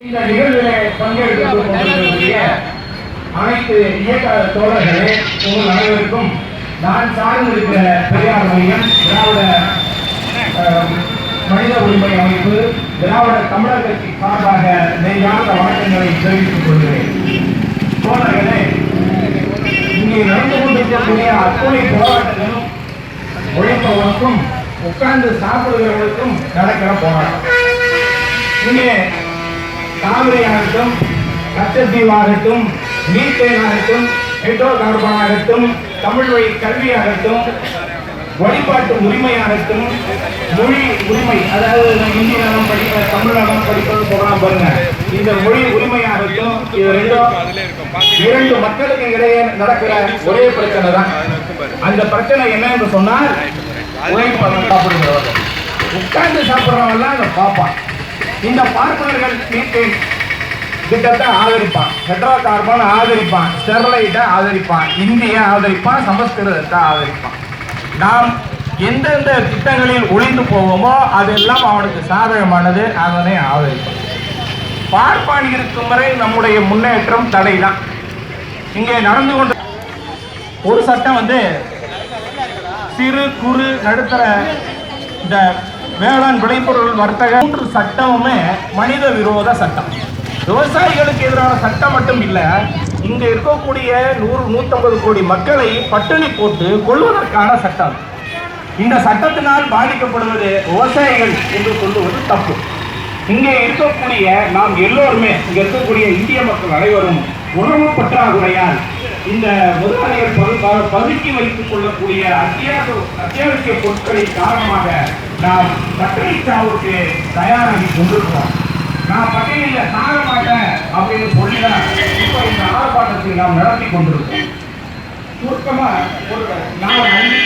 இந்த நிகழ்விலே பங்கெடுத்துக் கொண்டிருக்கக்கூடிய அனைத்து இயக்க தோழர்களே உங்கள் அனைவருக்கும் நான் சார்ந்திருக்கிற பெரியார் மையம் திராவிட மனித உரிமை அமைப்பு திராவிட தமிழர் கட்சி சார்பாக நெய்யார்ந்த வணக்கங்களை தெரிவித்துக் கொள்கிறேன். தோழர்களே இங்கே நடந்து கொண்டிருக்கக்கூடிய அத்துணை போராட்டங்களும் உழைப்பவர்களுக்கும் உட்கார்ந்து சாப்பிடுகிறவர்களுக்கும் நடக்கிற போராட்டம். இங்கே காவிரி ஆகட்டும் கச்சத்தீவாகட்டும் மீத்தேன் ஆகட்டும் ஹைட்ரோ கார்பன் ஆகட்டும் தமிழ் வழி கல்வி ஆகட்டும் வழிபாட்டு உரிமையாகட்டும் மொழி உரிமை அதாவது இந்தி நலம் படிக்க தமிழ் நலம் படிப்பது போகலாம் பாருங்க. இந்த மொழி உரிமையாகட்டும் இது ரெண்டும் இரண்டு மக்களுக்கு இடையே நடக்கிற ஒரே பிரச்சனை தான். அந்த பிரச்சனை என்ன என்று சொன்னால் உழைப்பாளர் சாப்பிடுகிறவர்கள். உட்கார்ந்து சாப்பிட்றவங்கலாம் அதை பார்ப்பான் இந்த பார்ப்பனர்கள் மீத்தேன் திட்டத்தை ஆதரிப்பான். Hetero carbon ஆதரிப்பான். ஸ்டெர்லைட்டை ஆதரிப்பான். இந்திய ஆதரிப்பான். சமஸ்கிருதத்தை ஆதரிப்பான். நாம் எந்தெந்த திட்டங்களில் ஒளிந்து போவோமோ அதெல்லாம் அவனுக்கு சாதகமானது. அதனை ஆதரிப்பான். பார்ப்பான் இருக்கும் வரை நம்முடைய முன்னேற்றம் தடைதான். இங்கே நடந்து கொண்டு ஒரு சட்டம் வந்து சிறு குறு நடுத்தர இந்த வேளாண் விளைபொருள் வர்த்தக மூன்று சட்டமுமே மனித விரோத சட்டம். விவசாயிகளுக்கு எதிரான சட்டம் மட்டும் இல்லை இங்க இருக்கக்கூடிய நூறு நூற்றம்பது கோடி மக்களை பட்டினி போட்டு கொள்வதற்கான சட்டம். இந்த சட்டத்தினால் பாதிக்கப்படுவது விவசாயிகள் என்று சொல்லுவது தப்பு. இங்கே இருக்கக்கூடிய நாம் எல்லோருமே இங்க இருக்கக்கூடிய இந்திய மக்கள் அனைவரும் உணவு பற்றாக்குறையால் இந்த முதலாளிகள் பதுக்கி வைத்துக் கொள்ளக்கூடிய அத்தியாவசிய அத்தியாவசிய பொருட்களின் காரணமாக நாம் பட்டினி சாவுக்கு தயாராகி கொண்டிருக்கிறோம். நான் பட்டியலில் சாக மாட்டேன் அப்படின்னு சொல்லிதான் இப்போ இந்த ஆர்ப்பாட்டத்தை நாம் நடத்தி கொண்டிருக்கோம் சுருக்கமாக ஒரு நாலு அஞ்சு